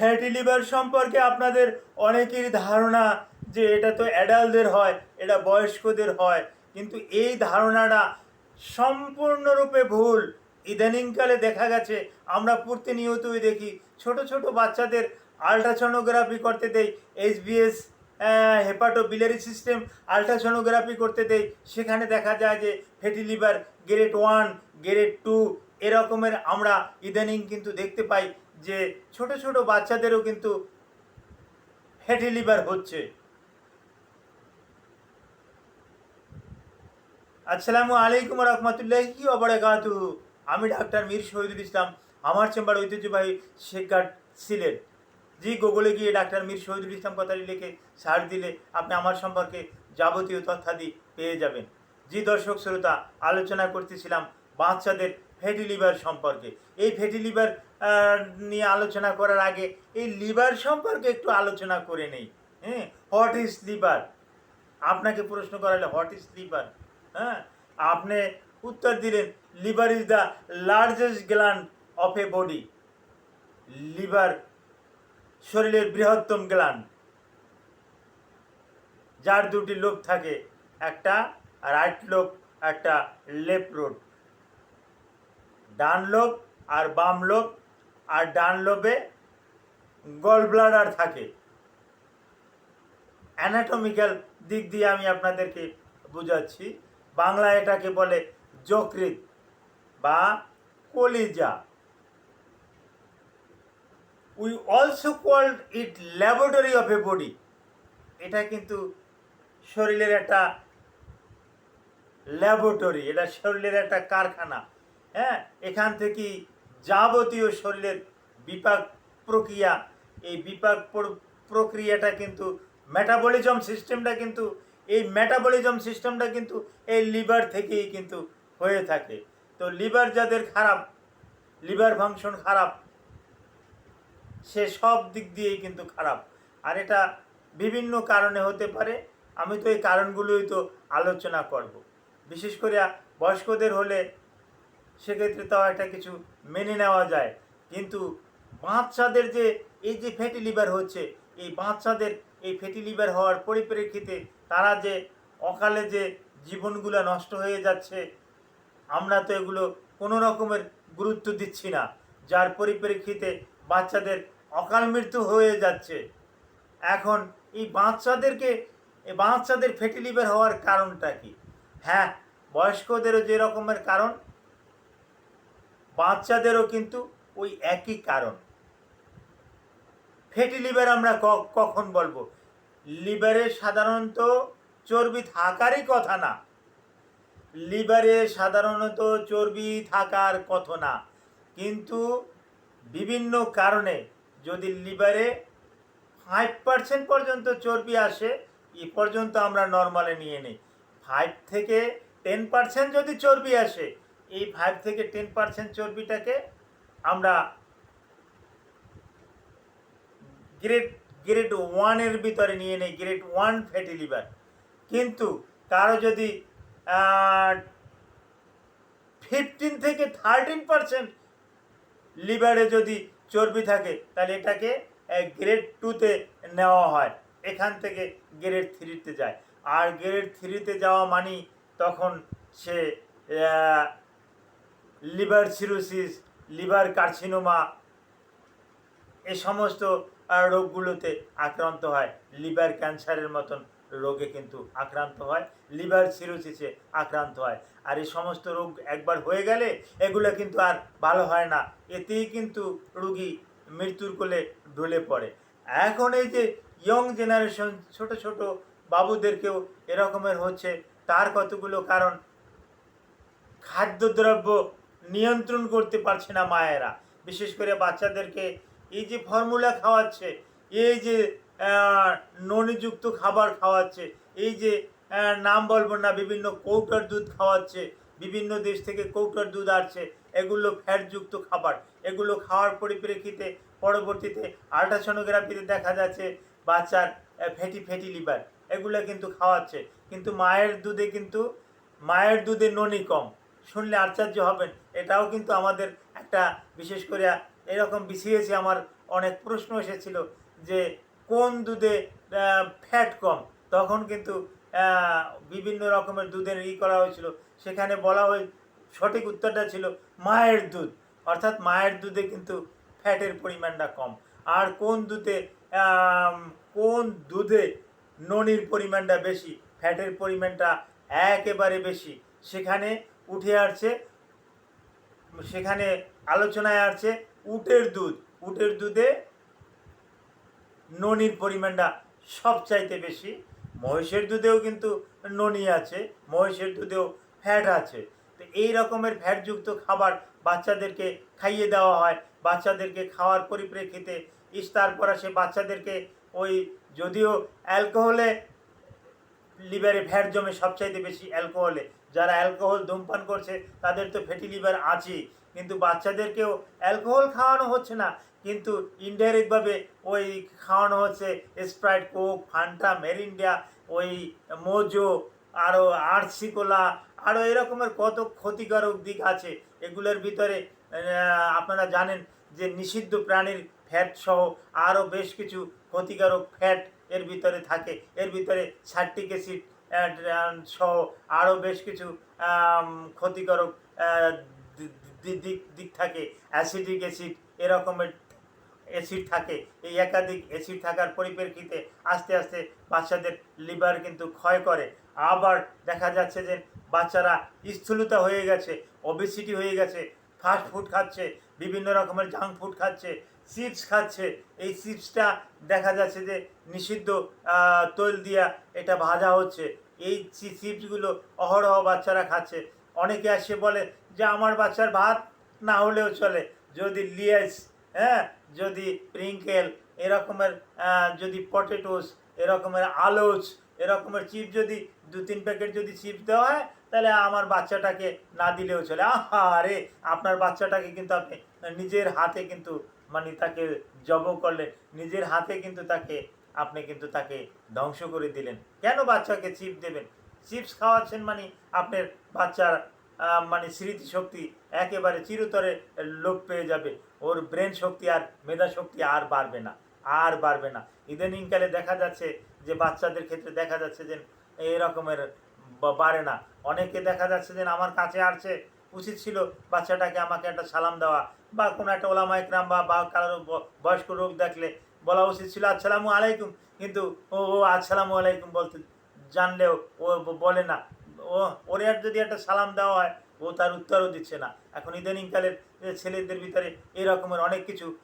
Fatty liver সম্পর্কে আপনাদের অনেকেরই ধারণা যে এটা তো অ্যাডাল্টদের হয়, এটা বয়স্কদের হয়। কিন্তু এই ধারণাটা সম্পূর্ণরূপে ভুল। ইদানিংকালে দেখা গেছে, আমরা প্রতিনিয়তই দেখি, ছোট ছোট বাচ্চাদের আলট্রাসোনোগ্রাফি করতে দেই HBS hepatobiliary system ultrasonography করতে দেই। সেখানে দেখা যায় যে fatty liver grade one grade two এরকমের আমরা ইদানিং কিন্তু দেখতে পাই। যে ছোট ছোট বাচ্চাদেরও কিন্তু ফ্যাটি লিভার হচ্ছে। আসসালামু আলাইকুম রহমতুল্লাহি ওবরাকাতু আমি ডাক্তার মীর শহীদুল ইসলাম, আমার চেম্বার ঐতিহ্যবাহী শেখঘাট সিলেট। জি, গুগলে গিয়ে ডাক্তার মীর শহীদুল ইসলাম কথাটি লিখে সার্চ দিলে আপনি আমার সম্পর্কে যাবতীয় তথ্যাদি পেয়ে যাবেন। জি, দর্শক, শ্রোতা, আলোচনা করতেছিলাম বাচ্চাদের ফ্যাটি লিভার সম্পর্কে। এই ফ্যাটি লিভার নিয়ে আলোচনা করার আগে এই লিভার সম্পর্কে একটু আলোচনা করে নেই। হ্যাঁ হোয়াট ইজ লিভার আপনাকে প্রশ্ন করালে হোয়াট ইজ লিভার হ্যাঁ আপনি উত্তর দিলেন liver is the largest gland of a body liver শরীরের বৃহত্তম গ্ল্যান্ড যার দুটি লোভ থাকে, একটা রাইট লোভ একটা লেফট রোড ডান লোভ আর বাম লোভ আর ডান লোভে গল ব্লাডার থাকে। অ্যানাটমিক্যাল দিক দিয়ে আমি আপনাদেরকে বুঝাচ্ছি। বাংলা এটাকে বলে যকৃত বা কলিজা। We also called it laboratory of a body এটা কিন্তু শরীরের একটা ল্যাবরেটরি এটা শরীরের একটা কারখানা। হ্যাঁ এখান থেকেই যাবতীয় শরীরের বিপাক প্রক্রিয়া, এই বিপাক প্র- প্রক্রিয়াটা কিন্তু মেটাবলিজম সিস্টেমটা কিন্তু, এই মেটাবলিজম সিস্টেমটা কিন্তু এই লিভার থেকেই কিন্তু হয়ে থাকে। তো লিভার যাদের খারাপ লিভার ফাংশন খারাপ, সে সব দিক দিয়েই কিন্তু খারাপ। আর এটা বিভিন্ন কারণে হতে পারে, আমি তো এই কারণগুলোই তো আলোচনা করব। বিশেষ করে বয়স্কদের হলে সেক্ষেত্রে তাও একটা কিছু মেনে নেওয়া যায়। কিন্তু বাচ্চাদের যে, এই যে ফ্যাটি লিভার হচ্ছে, এই বাচ্চাদের এই ফ্যাটি লিভার হওয়ার পরিপ্রেক্ষিতে তারা যে অকালে যে জীবনগুলো নষ্ট হয়ে যাচ্ছে, আমরা তো এগুলো কোনো রকমের গুরুত্ব দিচ্ছি না। যার পরিপ্রেক্ষিতে বাচ্চাদের অকাল মৃত্যু হয়ে যাচ্ছে। এখন এই বাচ্চাদেরকে, এই বাচ্চাদের ফ্যাটি লিভার হওয়ার কারণটা কি? হ্যাঁ বয়স্কদেরও যে রকমের কারণ বাচ্চাদেরও কিন্তু ওই একই কারণ। ফ্যাটি লিভার আমরা কখন বলব? লিভারে সাধারণত চর্বি থাকারই কথা না। লিভারে সাধারণত চর্বি থাকার কথা না। কিন্তু বিভিন্ন কারণে যদি লিভারে ফাইভ পার্সেন্ট পর্যন্ত চর্বি আসে, এ পর্যন্ত আমরা নর্মালে নিয়ে নিই। ফাইভ থেকে টেন পার্সেন্ট যদি চর্বি আসে এই ফাইভ থেকে টেন পার্সেন্ট চর্বিটাকে আমরা গ্রেড গ্রেড ওয়ানের ভিতরে নিয়ে নেই গ্রেড ওয়ান ফ্যাটি লিভার কিন্তু কারও যদি ফিফটিন থেকে থার্টিন পার্সেন্ট লিভারে যদি চর্বি থাকে, তাহলে এটাকে গ্রেড টুতে নেওয়া হয়। এখান থেকে গ্রেড থ্রিতে যায়। আর গ্রেড থ্রিতে যাওয়া মানি তখন সে লিভার সিরোসিস, লিভার কার্সিনোমা, এ সমস্ত রোগগুলোতে আক্রান্ত হয়। লিভার ক্যান্সারের মতন রোগে কিন্তু আক্রান্ত হয়, লিভার সিরোসিসে আক্রান্ত হয়। আর এই সমস্ত রোগ একবার হয়ে গেলে এগুলো কিন্তু আর ভালো হয় না। এতেই কিন্তু রুগী মৃত্যুর কোলে ঢলে পড়ে। এখন এই যে ইয়ং জেনারেশন ছোট ছোট বাবুদেরকেও এরকমের হচ্ছে, তার কতগুলো কারণ? খাদ্যদ্রব্য নিয়ন্ত্রণ করতে পারছে না মায়েরা। বিশেষ করে বাচ্চাদেরকে এই যে ফর্মুলা খাওয়াচ্ছে, এই যে ননিযুক্ত খাবার খাওয়াচ্ছে, এই যে নাম বলব না, বিভিন্ন কৌটার দুধ খাওয়াচ্ছে, বিভিন্ন দেশ থেকে কৌটার দুধ আসছে, এগুলো ফ্যাটযুক্ত খাবার। এগুলো খাওয়ার পরিপ্রেক্ষিতে পরবর্তীতে আল্ট্রাসোনোগ্রাফিতে দেখা যাচ্ছে বাচ্চার ফ্যাটি ফ্যাটি লিভার, এগুলো কিন্তু খাওয়াচ্ছে। কিন্তু মায়ের দুধে কিন্তু, মায়ের দুধে ননি কম। শুনলে আশ্চর্য হবেন। এটাও কিন্তু আমাদের একটা, বিশেষ করে এরকম বিসিএসে আমার অনেক প্রশ্ন এসেছিল যে, কোন দুধে ফ্যাট কম? তখন কিন্তু বিভিন্ন রকমের দুধের ই করা হয়েছিল। সেখানে বলা হয়, সঠিক উত্তরটা ছিল মায়ের দুধ। অর্থাৎ মায়ের দুধে কিন্তু ফ্যাটের পরিমাণটা কম। আর কোন দুধে কোন দুধে ননির পরিমাণটা বেশি? ফ্যাটের পরিমাণটা একেবারে বেশি। সেখানে উঠে আসছে। সেখানে আলোচনায় আসছে উটের দুধ। উটের দুধে ননির পরিমাণটা সবচাইতে বেশি। মহিষের দুধেও কিন্তু ননি আছে, মহিষের দুধেও ফ্যাট আছে। তো এই রকমের ফ্যাটযুক্ত খাবার বাচ্চাদেরকে খাইয়ে দেওয়া হয়। বাচ্চাদেরকে খাওয়ার পরিপ্রেক্ষিতে ইস্তার পর সে বাচ্চাদেরকে ওই যদিও অ্যালকোহলে লিভারে ফ্যাট জমে সবচাইতে বেশি অ্যালকোহলে। যারা অ্যালকোহল ধূমপান করছে, তাদের তো ফ্যাটি লিভার আছেই। কিন্তু বাচ্চাদেরকেও অ্যালকোহল খাওয়ানো হচ্ছে না। কিন্তু ইনডাইরেক্টভাবে ওই খাওয়ানো হচ্ছে স্প্রাইট কোক, ফান্টা, মেরিন্ডা, ওই মোজো, আরও আরসিকোলা, আরও এরকমের কত ক্ষতিকারক দিক আছে, এগুলোর ভিতরে আপনারা জানেন যে নিষিদ্ধ প্রাণীর ফ্যাট সহ আরও বেশ কিছু ক্ষতিকারক ফ্যাট এর ভিতরে থাকে। এর ভিতরে সার্টিক অ্যাসিড সহ আরও বেশ কিছু ক্ষতিকারক আহ, দি- দি- দিক দিক থাকে। অ্যাসিডিক অ্যাসিড এরকমের অ্যাসিড থাকে। এই একাধিক অ্যাসিড থাকার পরিপ্রেক্ষিতে আস্তে আস্তে বাচ্চাদের লিভার কিন্তু ক্ষয় করে। আবার দেখা যাচ্ছে যে বাচ্চারা স্থূলতা হয়ে গেছে ওবেসিটি হয়ে গেছে ফাস্ট ফুড খাচ্ছে বিভিন্ন রকমের জাঙ্ক ফুড খাচ্ছে চিপস খাচ্ছে। এই চিপসটা দেখা যাচ্ছে যে নিষিদ্ধ তৈল দিয়া এটা ভাজা হচ্ছে। এই চিপসগুলো অহরহ বাচ্চারা খাচ্ছে। অনেকে আসে বলে যে, আমার বাচ্চার ভাত না হলেও চলে। যদি লিয়েস হ্যাঁ যদি প্রিঙ্কেল, এরকমের যদি পটেটোস, এরকমের আলোচ, এরকমের চিপ যদি দু, তিন প্যাকেট যদি চিপস দেওয়া হয়, তাহলে আমার বাচ্চাটাকে না দিলেও চলে। আহা রে, আপনার বাচ্চাটাকে কিন্তু আপনি নিজের হাতে কিন্তু মানে তাকে জব করলেন নিজের হাতে কিন্তু তাকে, আপনি কিন্তু তাকে ধ্বংস করে দিলেন। কেন বাচ্চাকে চিপ দেবেন? চিপস খাওয়াচ্ছেন মানে আপনার বাচ্চার মানে স্মৃতিশক্তি একেবারে চিরতরে লোপ পেয়ে যাবে। ওর ব্রেন শক্তি আর মেধা শক্তি আর বাড়বে না, আর বাড়বে না। ইদানিংকালে দেখা যাচ্ছে যে বাচ্চাদের ক্ষেত্রে দেখা যাচ্ছে যে এই রকমের বাড়ে না। অনেকে দেখা যাচ্ছে যে আমার কাছে আসছে, উচিত ছিল বাচ্চাটাকে আমাকে একটা সালাম দেওয়া বা কোনো একটা ওলামা ইকরাম বা বা কারও ব- বয়স্ক রোগ দেখলে বলা উচিত ছিল, আসসালামু আলাইকুম। কিন্তু ও ও, আসসালামু আলাইকুম বলতে জানলেও ও বলে না। ও, ওরে আর যদি একটা সালাম দেওয়া হয়, ও তার উত্তরও দিচ্ছে না। এখন ইদানিংকালের ছেলেদের ভিতরে এরকমের অনেক কিছু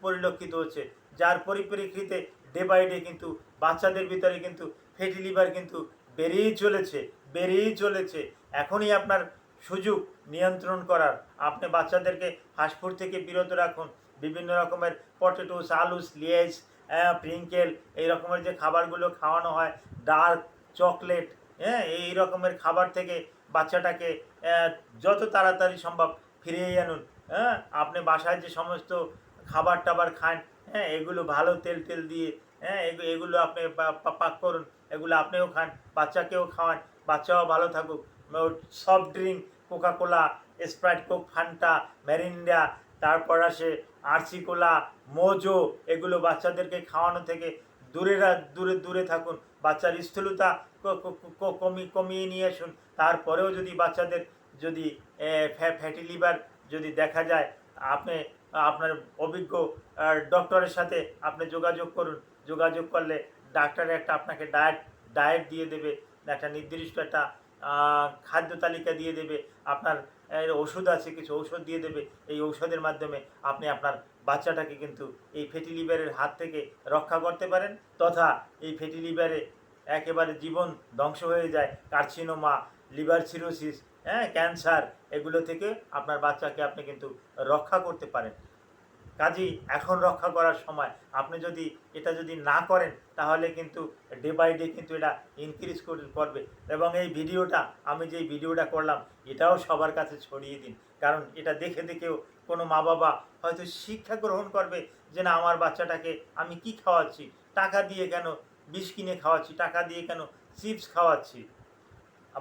পরিলক্ষিত হচ্ছে। যার পরিপ্রেক্ষিতে ডে বাই ডে কিন্তু বাচ্চাদের ভিতরে কিন্তু ফেটি লিভার কিন্তু বেড়েই চলেছে বেড়েই চলেছে। এখনই আপনার সুযোগ নিয়ন্ত্রণ করার। আপনি বাচ্চাদেরকে ফাস্টফুড থেকে বিরত রাখুন। বিভিন্ন রকমের পটেটোস আলুস, লেজ প্রিঙ্কেল এই রকমের যে খাবারগুলো খাওয়ানো হয় ডার্ক চকলেট হ্যাঁ এই রকমের খাবার থেকে বাচ্চাটাকে যত তাড়াতাড়ি সম্ভব ফিরিয়ে আনুন। হ্যাঁ আপনি বাসায় যে সমস্ত খাবার টাবার খান হ্যাঁ এগুলো ভালো তেল তেল দিয়ে হ্যাঁ এগু- এগুলো আপনি পাক করুন। এগুলো আপনিও খান, বাচ্চাকেও খাওয়ান। বাচ্চাও ভালো থাকুক। Soft drink Coca Cola Sprite Coke Fanta Mirinda তারপর আসে আরসি কোলা মোজো এগুলো বাচ্চাদেরকে খাওয়ানো থেকে দূরে দূরে দূরে থাকুন। বাচ্চার স্থূলতা কমি, কমিয়ে নিয়ে আসুন। তারপরেও যদি বাচ্চাদের যদি ফ্যাটি লিভার যদি দেখা যায়, আপনি, আপনার অভিজ্ঞ ডক্টরের সাথে আপনি যোগাযোগ করুন। যোগাযোগ করলে ডাক্তার একটা আপনাকে ডায়েট ডায়েট দিয়ে দেবে। একটা নির্দিষ্ট একটা খাদ্য তালিকা দিয়ে দেবে, আপনার ওষুধ আছে, কিছু ঔষধ দিয়ে দেবে, এই ঔষধের মাধ্যমে আপনি আপনার বাচ্চাটাকে কিন্তু এই ফেটি লিভারের হাত থেকে রক্ষা করতে পারেন তথা এই ফেটি লিভারে একেবারে জীবন ধ্বংস হয়ে যায়। কার্সিনোমা লিভার সিরোসিস হ্যাঁ ক্যান্সার এগুলো থেকে আপনার বাচ্চাকে আপনি কিন্তু রক্ষা করতে পারেন। কাজেই এখন রক্ষা করার সময় আপনি যদি, এটা যদি না করেন তাহলে কিন্তু ডে বাই ডে কিন্তু এটা ইনক্রিজ করবে এবং এই ভিডিওটা, আমি যেই ভিডিওটা করলাম, এটাও সবার কাছে ছড়িয়ে দিন। কারণ এটা দেখে দেখেও কোনো মা বাবা হয়তো শিক্ষা গ্রহণ করবে যে, না, আমার বাচ্চাটাকে আমি কি খাওয়াচ্ছি? টাকা দিয়ে কেন বিষ কিনে খাওয়াচ্ছি? টাকা দিয়ে কেন চিপস খাওয়াচ্ছি?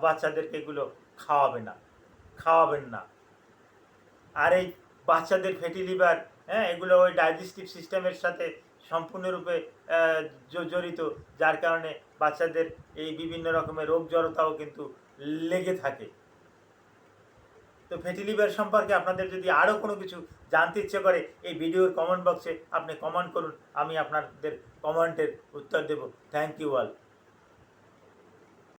বাচ্চাদেরকে এগুলো খাওয়াবে না, খাওয়াবেন না। আর এই বাচ্চাদের ফ্যাটি লিভার হ্যাঁ এগুলো ওই ডাইজেস্টিভ সিস্টেমের সাথে সম্পূর্ণরূপে জড়িত। যার কারণে বাচ্চাদের এই বিভিন্ন রকমের রোগ জড়তাও কিন্তু লেগে থাকে। তো ফ্যাটি লিভার সম্পর্কে আপনাদের যদি আরও কোনো কিছু জানতে ইচ্ছে করে, এই ভিডিওর কমেন্ট বক্সে আপনি কমেন্ট করুন। আমি আপনাদের কমেন্টের উত্তর দেব। Thank you all